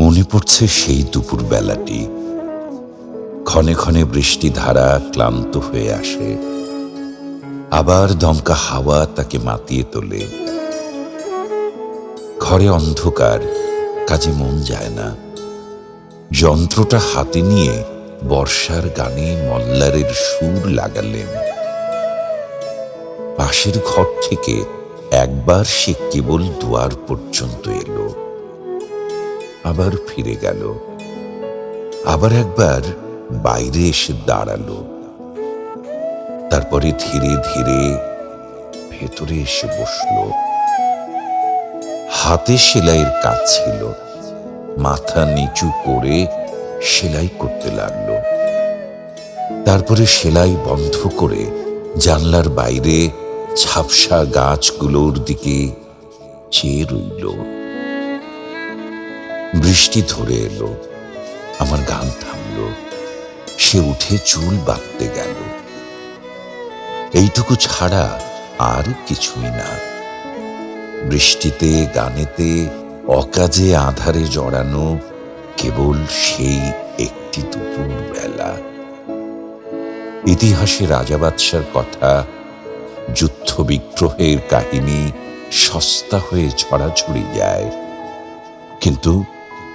ঘুরছে সেই দুপুর বেলাটি ক্ষণে ক্ষণে বৃষ্টি ধারা ক্লান্ত হয়ে আসে। আবার দমকা হাওয়া তাকে মাতিয়ে তোলে। ঘরে অন্ধকার, কাজে মন যায় না। যন্ত্রটা হাতে নিয়ে বর্ষার গানে মল্লারের সুর লাগালেন। পাশের ঘর থেকে একবার সে কেবল দুয়ার পর্যন্ত এলো। আবার ফিরে গেল। আবার একবার বাইরে এসে দাঁড়াল। তারপরে ধীরে ধীরে ভেতরে এসে বসল। হাতে সেলাইয়ের কাজ ছিল। মাথা নিচু করে সেলাই করতে লাগল। তারপরে সেলাই বন্ধ করে জানলার বাইরে ঝাপসা গাছগুলোর দিকে চেয়ে রইল। বৃষ্টি ধরে এলো, আমার গান থামলো, সে উঠে চুল বাঁধতে গেল। এইটুকু ছাড়া আর কিছুই না। বৃষ্টিতে, গানেতে, অকাজে আধারে জড়ানো কেবল সেই একটি দুপুর বেলা। ইতিহাসে রাজা বাদশার কথা, যুদ্ধ বিগ্রহের কাহিনী সস্তা হয়ে ছড়াছড়ি যায়। কিন্তু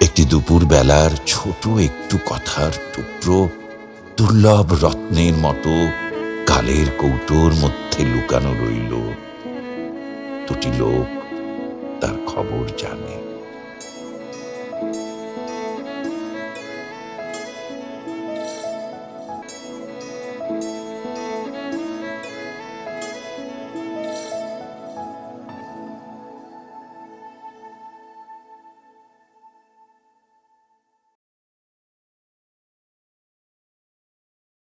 একটি দুপুর বেলার ছোট একটু কথার টুকরো দুর্লভ রত্নের মতো কালের কৌটোর মধ্যে লুকানো রইল। দুটি লোক তার খবর জানে।